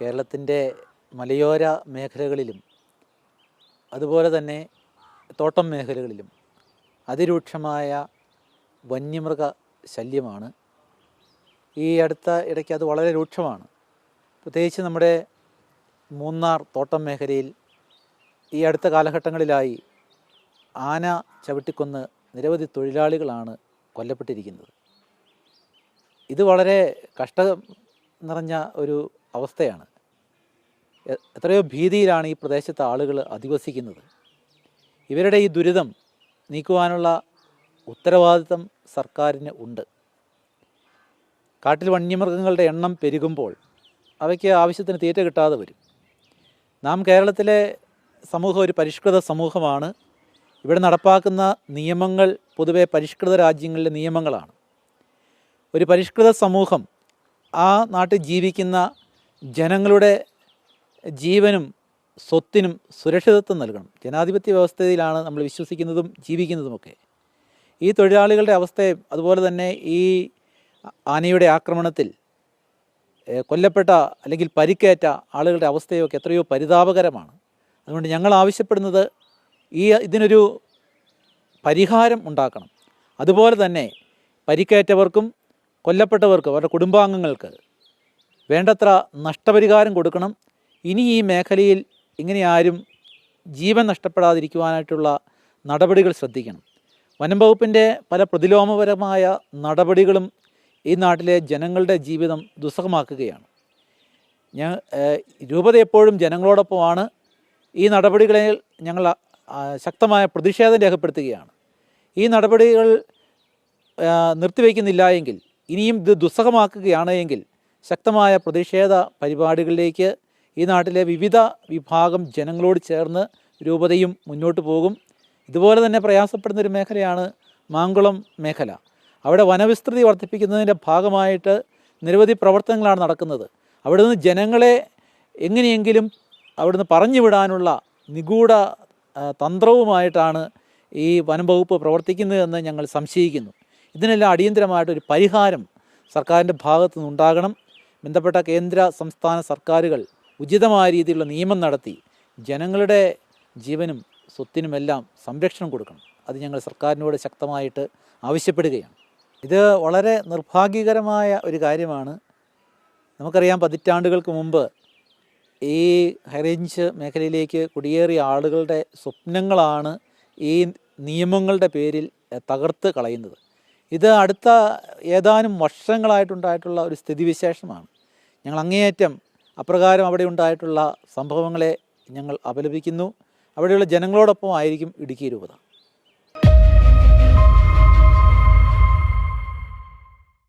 കേരളത്തിന്റെ മലയോര മേഖലകളിലും അതുപോലെ തന്നെ തോട്ടം മേഖലകളിലും അതിരൂക്ഷമായ വന്യമൃഗ ശല്യമാണ്. ഈ അടുത്ത ഇടയ്ക്ക് അത് വളരെ രൂക്ഷമാണ്. പ്രത്യേകിച്ച് നമ്മുടെ മൂന്നാർ തോട്ടം മേഖലയിൽ ഈ അടുത്ത കാലഘട്ടങ്ങളിലായി ആന ചവിട്ടിക്കൊന്ന് നിരവധി തൊഴിലാളികളാണ് കൊല്ലപ്പെട്ടിരിക്കുന്നത്. ഇത് വളരെ കഷ്ടം നിറഞ്ഞ ഒരു അവസ്ഥയാണ്. എത്രയോ ഭീതിയിലാണ് ഈ പ്രദേശത്തെ ആളുകൾ അധിവസിക്കുന്നത്. ഇവരുടെ ഈ ദുരിതം നീക്കുവാനുള്ള ഉത്തരവാദിത്തം സർക്കാരിന് ഉണ്ട്. കാട്ടിൽ വന്യമൃഗങ്ങളുടെ എണ്ണം പെരുകുമ്പോൾ അവയ്ക്ക് ആവശ്യത്തിന് തീറ്റ കിട്ടാതെ വരും. നാം കേരളത്തിലെ സമൂഹം ഒരു പരിഷ്കൃത സമൂഹമാണ്. ഇവിടെ നടപ്പാക്കുന്ന നിയമങ്ങൾ പൊതുവെ പരിഷ്കൃത രാജ്യങ്ങളിലെ നിയമങ്ങളാണ്. ഒരു പരിഷ്കൃത സമൂഹം ആ നാട്ടിൽ ജീവിക്കുന്ന ജനങ്ങളുടെ ജീവനും സ്വത്തിനും സുരക്ഷിതത്വം നൽകണം. ജനാധിപത്യ വ്യവസ്ഥയിലാണ് നമ്മൾ വിശ്വസിക്കുന്നതും ജീവിക്കുന്നതുമൊക്കെ. ഈ തൊഴിലാളികളുടെ അവസ്ഥയും അതുപോലെ തന്നെ ഈ ആനയുടെ ആക്രമണത്തിൽ കൊല്ലപ്പെട്ട അല്ലെങ്കിൽ പരിക്കേറ്റ ആളുകളുടെ അവസ്ഥയൊക്കെ എത്രയോ പരിതാപകരമാണ്. അതുകൊണ്ട് ഞങ്ങൾ ആവശ്യപ്പെടുന്നത് ഈ ഇതിനൊരു പരിഹാരം ഉണ്ടാക്കണം. അതുപോലെ തന്നെ പരിക്കേറ്റവർക്കും കൊല്ലപ്പെട്ടവർക്കും അവരുടെ കുടുംബാംഗങ്ങൾക്ക് വേണ്ടത്ര നഷ്ടപരിഹാരം കൊടുക്കണം. ഇനി ഈ മേഖലയിൽ ഇങ്ങനെ ആരും ജീവൻ നഷ്ടപ്പെടാതിരിക്കുവാനായിട്ടുള്ള നടപടികൾ ശ്രദ്ധിക്കണം. വനം വകുപ്പിന്റെ പല പ്രതിലോമപരമായ നടപടികളും ഈ നാട്ടിലെ ജനങ്ങളുടെ ജീവിതം ദുസ്സഹമാക്കുകയാണ്. ഞാൻ രൂപത എപ്പോഴും ജനങ്ങളോടൊപ്പമാണ്. ഈ നടപടികളിൽ ഞങ്ങൾ ശക്തമായ പ്രതിഷേധം രേഖപ്പെടുത്തുകയാണ്. ഈ നടപടികൾ നിർത്തിവെക്കുന്നില്ല എങ്കിൽ ഇനിയും ഇത് ദുസ്സഹമാക്കുകയാണ് എങ്കിൽ ശക്തമായ പ്രതിഷേധ പരിപാടികളിലേക്ക് ഈ നാട്ടിലെ വിവിധ വിഭാഗം ജനങ്ങളോട് ചേർന്ന് രൂപതയും മുന്നോട്ട് പോകും. ഇതുപോലെ തന്നെ പ്രയാസപ്പെടുന്ന ഒരു മേഖലയാണ് മാങ്കുളം മേഖല. അവിടെ വനവിസ്തൃതി വർദ്ധിപ്പിക്കുന്നതിന്റെ ഭാഗമായിട്ട് നിരവധി പ്രവർത്തനങ്ങളാണ് നടക്കുന്നത്. അവിടെ നിന്ന് ജനങ്ങളെ എങ്ങനെയെങ്കിലും അവിടുന്ന് പറഞ്ഞു വിടാനുള്ള നിഗൂഢ തന്ത്രവുമായിട്ടാണ് ഈ വനം വകുപ്പ് പ്രവർത്തിക്കുന്നതെന്ന് ഞങ്ങൾ സംശയിക്കുന്നു. ഇതിനെല്ലാം അടിയന്തരമായിട്ടൊരു പരിഹാരം സർക്കാരിന്റെ ഭാഗത്തു നിന്നുണ്ടാകണം ബന്ധപ്പെട്ട കേന്ദ്ര സംസ്ഥാന സർക്കാരുകൾ ഉചിതമായ രീതിയിലുള്ള നിയമം നടത്തി ജനങ്ങളുടെ ജീവനും സ്വത്തിനുമെല്ലാം സംരക്ഷണം കൊടുക്കണം. അത് ഞങ്ങൾ സർക്കാരിനോട് ശക്തമായിട്ട് ആവശ്യപ്പെടുകയാണ്. ഇത് വളരെ നിർഭാഗ്യകരമായ ഒരു കാര്യമാണ്. നമുക്കറിയാം പതിറ്റാണ്ടുകൾക്ക് മുമ്പ് ഈ ഹൈറേഞ്ച് മേഖലയിലേക്ക് കുടിയേറിയ ആളുകളുടെ സ്വപ്നങ്ങളാണ് ഈ നിയമങ്ങളുടെ പേരിൽ തകർത്ത് കളയുന്നത്. ഇത് അടുത്ത ഏതാനും വർഷങ്ങളായിട്ടുണ്ടായിട്ടുള്ള ഒരു സ്ഥിതിവിശേഷമാണ്. ഞങ്ങൾ അങ്ങേയറ്റം അപ്രകാരം അവിടെ ഉണ്ടായിട്ടുള്ള സംഭവങ്ങളെ ഞങ്ങൾ അപലപിക്കുന്നു. അവിടെയുള്ള ജനങ്ങളോടൊപ്പം ആയിരിക്കും ഇടുക്കി രൂപത